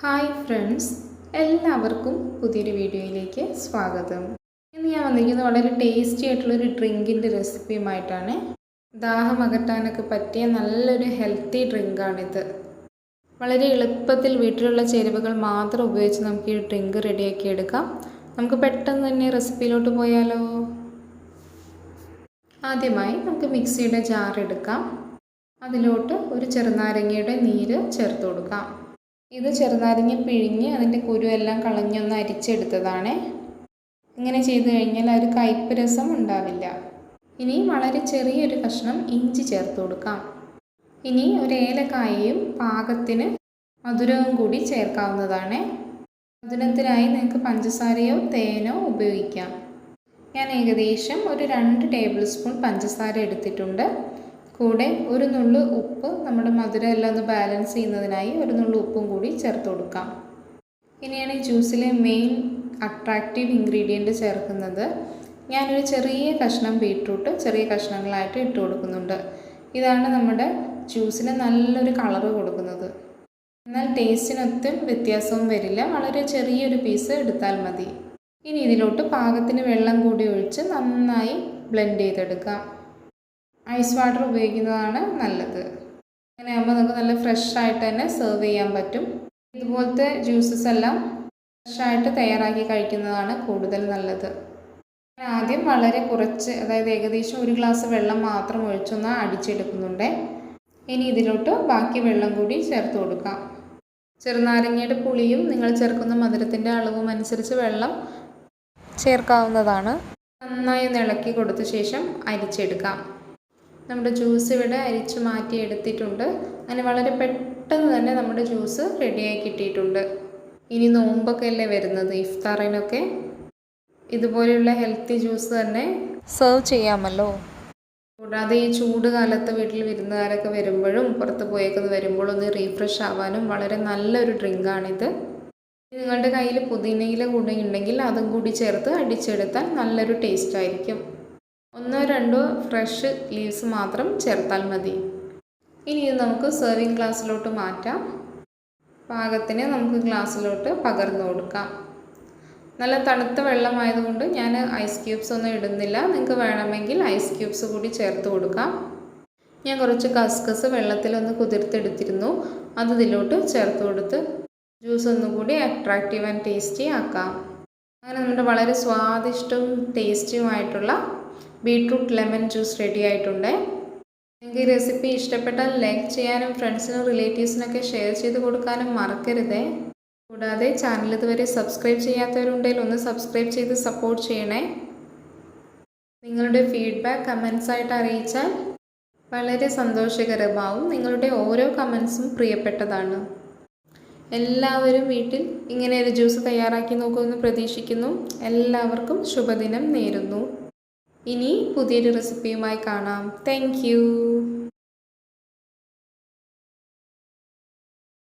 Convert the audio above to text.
Hi friends എല്ലാവർക്കും പുതിയൊരു വീഡിയോയിലേക്ക് സ്വാഗതം. ഇന്ന് ഞാൻ വന്നിരിക്കുന്നത് വളരെ ടേസ്റ്റി ആയിട്ടുള്ളൊരു ഡ്രിങ്കിന്റെ റെസിപ്പിയുമായിട്ടാണ്. ദാഹം അകറ്റാനൊക്കെ പറ്റിയ നല്ലൊരു ഹെൽത്തി ഡ്രിങ്കാണിത്. വളരെ എളുപ്പത്തിൽ വീട്ടിലുള്ള ചേരുവകൾ മാത്രം ഉപയോഗിച്ച് നമുക്ക് ഈ ഡ്രിങ്ക് റെഡിയാക്കി എടുക്കാം. നമുക്ക് പെട്ടെന്ന് തന്നെ റെസിപ്പിയിലോട്ട് പോയാലോ? ആദ്യമായി നമുക്ക് മിക്സിയുടെ ജാർ എടുക്കാം. അതിലോട്ട് ഒരു ചെറുനാരങ്ങയുടെ നീര് ചേർത്ത് കൊടുക്കാം. ഇത് ചെറുനാരങ്ങ പിഴിഞ്ഞ് അതിന്റെ കുരുവെല്ലാം കളഞ്ഞൊന്ന് അരിച്ചെടുത്തതാണ്. ഇങ്ങനെ ചെയ്ത് കഴിഞ്ഞാൽ ഒരു കയ്പ്പ് രസം ഉണ്ടാവില്ല. ഇനി വളരെ ചെറിയൊരു കഷ്ണം ഇഞ്ചി ചേർത്ത് കൊടുക്കാം. ഇനി ഒരു ഏലക്കായയും പാകത്തിന് മധുരവും കൂടി ചേർക്കാവുന്നതാണ്. മധുരത്തിനായി നിങ്ങൾക്ക് പഞ്ചസാരയോ തേനോ ഉപയോഗിക്കാം. ഞാൻ ഏകദേശം ഒരു രണ്ട് ടേബിൾ സ്പൂൺ പഞ്ചസാര എടുത്തിട്ടുണ്ട്. കൂടെ ഒരു നുള്ളു ഉപ്പ് നമ്മുടെ മധുരം എല്ലാം ഒന്ന് ബാലൻസ് ചെയ്യുന്നതിനായി ഒരു നുള്ളു ഉപ്പും കൂടി ചേർത്ത് കൊടുക്കാം. ഇനിയാണ് ഈ ജ്യൂസിലെ മെയിൻ അട്രാക്റ്റീവ് ഇൻഗ്രീഡിയന്റ് ചേർക്കുന്നത്. ഞാനൊരു ചെറിയ കഷ്ണം ബീട്രൂട്ട് ചെറിയ കഷ്ണങ്ങളായിട്ട് ഇട്ട് കൊടുക്കുന്നുണ്ട്. ഇതാണ് നമ്മുടെ ജ്യൂസിന് നല്ലൊരു കളറ് കൊടുക്കുന്നത്. എന്നാൽ ടേസ്റ്റിനൊത്തും വ്യത്യാസവും വരില്ല. വളരെ ചെറിയൊരു പീസ് എടുത്താൽ മതി. ഇനി ഇതിലോട്ട് പാകത്തിന് വെള്ളം കൂടി ഒഴിച്ച് നന്നായി ബ്ലെൻഡ് ചെയ്തെടുക്കാം. ഐസ് വാട്ടർ ഉപയോഗിക്കുന്നതാണ് നല്ലത്. അങ്ങനെ ആകുമ്പോൾ നമുക്ക് നല്ല ഫ്രഷ് ആയിട്ട് തന്നെ സെർവ് ചെയ്യാൻ പറ്റും. ഇതുപോലത്തെ ജ്യൂസസ് എല്ലാം ഫ്രഷ് ആയിട്ട് തയ്യാറാക്കി കഴിക്കുന്നതാണ് കൂടുതൽ നല്ലത്. ആദ്യം വളരെ കുറച്ച് അതായത് ഏകദേശം ഒരു ഗ്ലാസ് വെള്ളം മാത്രം ഒഴിച്ചൊന്ന് അടിച്ചെടുക്കുന്നുണ്ട്. ഇനി ഇതിലോട്ട് ബാക്കി വെള്ളം കൂടി ചേർത്ത് കൊടുക്കാം. ചെറുനാരങ്ങയുടെ പുളിയും നിങ്ങൾ ചേർക്കുന്ന മധുരത്തിന്റെ അളവും അനുസരിച്ച് വെള്ളം ചേർക്കാവുന്നതാണ്. നന്നായി ഇളക്കി കൊടുത്ത ശേഷം അരിച്ചെടുക്കാം. നമ്മുടെ ജ്യൂസ് ഇവിടെ അരിച്ച് മാറ്റി എടുത്തിട്ടുണ്ട്. അങ്ങനെ വളരെ പെട്ടെന്ന് തന്നെ നമ്മുടെ ജ്യൂസ് റെഡിയായി കിട്ടിയിട്ടുണ്ട്. ഇനി നോമ്പൊക്കെ അല്ലേ വരുന്നത്? ഇഫ്താറിനൊക്കെ. ഇതുപോലെയുള്ള ഹെൽത്തി ജ്യൂസ് തന്നെ സെർവ് ചെയ്യാമല്ലോ. കൂടാതെ ഈ ചൂട് കാലത്ത് വീട്ടിൽ വിരുന്നുകാരൊക്കെ വരുമ്പോഴും പുറത്ത് പോയൊക്കെ വരുമ്പോഴും ഒന്ന് റീഫ്രഷ് ആവാനും വളരെ നല്ലൊരു ഡ്രിങ്കാണിത് നിങ്ങളുടെ കയ്യിൽ പുതിനയില കൂടെ ഉണ്ടെങ്കിൽ അതും കൂടി ചേർത്ത് അടിച്ചെടുത്താൽ നല്ലൊരു ടേസ്റ്റ് ആയിരിക്കും. ഒന്നോ രണ്ടോ ഫ്രഷ് ലീവ്സ് മാത്രം ചേർത്താൽ മതി. ഇനി ഇത് നമുക്ക് സെർവിങ് ഗ്ലാസ്സിലോട്ട് മാറ്റാം. പാകത്തിന് നമുക്ക് ഗ്ലാസ്സിലോട്ട് പകർന്നു കൊടുക്കാം. നല്ല തണുത്ത വെള്ളമായതുകൊണ്ട് ഞാൻ ഐസ് ക്യൂബ്സ് ഒന്നും ഇടുന്നില്ല. നിങ്ങൾക്ക് വേണമെങ്കിൽ ഐസ് ക്യൂബ്സ് കൂടി ചേർത്ത് കൊടുക്കാം. ഞാൻ കുറച്ച് കസ്കസ് വെള്ളത്തിലൊന്ന് കുതിർത്തെടുത്തിരുന്നു. അത് ഇതിലോട്ട് ചേർത്ത് കൊടുത്ത് ജ്യൂസ് ഒന്നുകൂടി അട്രാക്റ്റീവ് ആൻഡ് ടേസ്റ്റി ആക്കാം. അങ്ങനെ നമ്മുടെ വളരെ സ്വാദിഷ്ടവും ടേസ്റ്റിയുമായിട്ടുള്ള ബീട്രൂട്ട് ലെമൺ ജ്യൂസ് റെഡി ആയിട്ടുണ്ട്. നിങ്ങൾക്ക് ഈ റെസിപ്പി ഇഷ്ടപ്പെട്ടാൽ ലൈക്ക് ചെയ്യാനും ഫ്രണ്ട്സിനും റിലേറ്റീവ്സിനൊക്കെ ഷെയർ ചെയ്ത് കൊടുക്കാനും മറക്കരുതേ. കൂടാതെ ചാനൽ ഇതുവരെ സബ്സ്ക്രൈബ് ചെയ്യാത്തവരുണ്ടെങ്കിൽ ഒന്ന് സബ്സ്ക്രൈബ് ചെയ്ത് സപ്പോർട്ട് ചെയ്യണേ. നിങ്ങളുടെ ഫീഡ്ബാക്ക് കമൻസായിട്ട് അറിയിച്ചാൽ വളരെ സന്തോഷകരമാവും. നിങ്ങളുടെ ഓരോ കമൻസും പ്രിയപ്പെട്ടതാണ്. എല്ലാവരും വീട്ടിൽ ഇങ്ങനെ ഒരു ജ്യൂസ് തയ്യാറാക്കി നോക്കുമെന്ന് പ്രതീക്ഷിക്കുന്നു. എല്ലാവർക്കും ശുഭദിനം നേരുന്നു. ഇനി പുതിയൊരു റെസിപ്പിയുമായി കാണാം. താങ്ക്